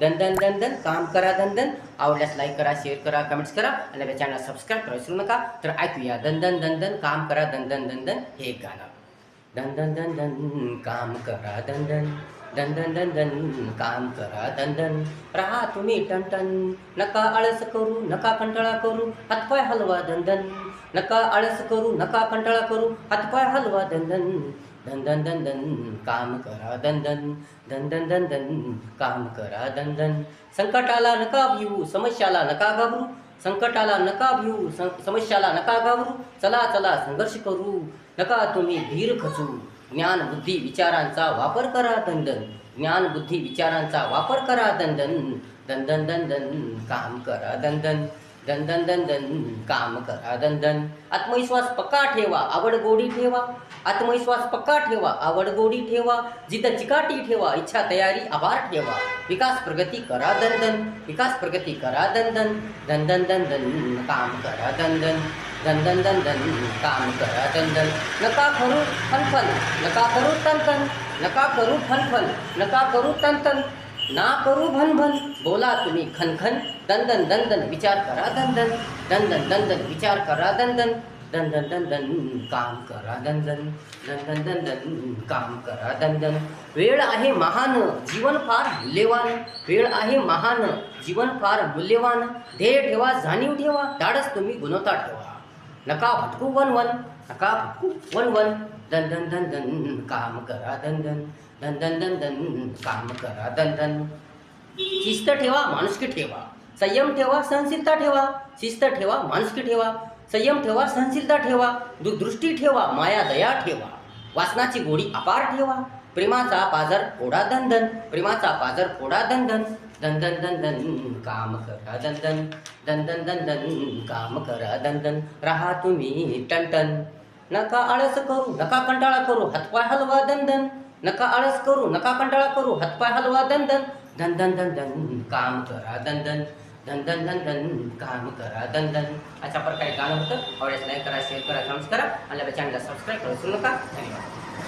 दन दन दन दन काम करा दन दन आवडल्यास लाईक करा शेअर करा कमेंट्स करा आणि आपल्या चॅनल सबस्क्राईब करा विसरू नका तर ऐकूया दन दन दन दन काम करा दन दन दन दन हे गाणं दन दन दन दन काम करा दन दन दन दन दन दन काम करा दन दन राहा तुम्ही टनटन नका आळस करू नका कंटाळा करू हातपाय हलवा दन दन नका आळस करू नका कंटाळा करू हातपाय हलवा दन दन दन दन दन दन काम करा दन दन दन दन दन दन काम करा दन दन. संकटाला नका भिवू समस्याला नका घाबरू. संकटाला नका भिवू सं- समस्याला नका घाबरू. चला चला संघर्ष करू. नका तुम्ही धीर खचू. ज्ञान बुद्धी विचारांचा वापर करा दंदन ज्ञान बुद्धी विचारांचा वापर करा दंदन दंदन दंदन काम करा दंदन दनदन दन काम करा दंदन आत्मविश्वास पक्का ठेवा आवड गोडी ठेवा. आत्मविश्वास पक्का ठेवा आवड गोडी ठेवा. जिद्द चिकाटी ठेवा इच्छा तयारी आभार ठेवा. विकास प्रगती करा दंदन विकास प्रगती करा दंदन दन. दन काम करा दंदन दंदन दन काम करा दंदन नका करू फनफन नका करू तनतन. नका करू फनफन नका करू तनतन. ना करू भनभन बोला तुम्ही खनखन. दंदन दंदन विचार करा दंदन दंदन दंदन विचार करा दंदन दंदन दंदन काम करा दंदन दंदन दंदन काम करा दंदन वेळ आहे महान जीवन फार मूल्यवान वेळ आहे महान जीवन फार मूल्यवान ध्येय ठेवा जाणीव ठेवा धाडस तुम्ही गुणवत्ता ठेवा नका भटकू वन वन नका भटकू वन वन दन दन दन दन काम करा दन दन दन दन दन दन काम करा दन दन शिस्त ठेवा माणुसकी ठेवा संयम ठेवा सहनशीलता ठेवा शिस्त ठेवा माणुसकी ठेवा. संयम ठेवा सहनशीलता ठेवा दूरदृष्टी ठेवा माया दया ठेवा. वासनाची गोडी अपार ठेवा. प्रेमाचा पाजर फोडा दंदन प्रेमाचा पाजर फोडा दंदन दंदन दंदन काम करा दंदन दंदन दंदन काम करा दंदन राहा तुम्ही टनटन नका आळस करू नका कंटाळा करू हातपाय हलवा दंदन नका आळस करू नका कंटाळा करू हातपाय हलवा दंदन दंदन दंदन काम करा दंदन धन धन काम करा दंदन अशा प्रकारे गाणं होतं. आवडल्यास लाईक करा शेअर करा कमेंट्स करा. आणि आपल्या चॅनलला सबस्क्राईब करू नका. धन्यवाद.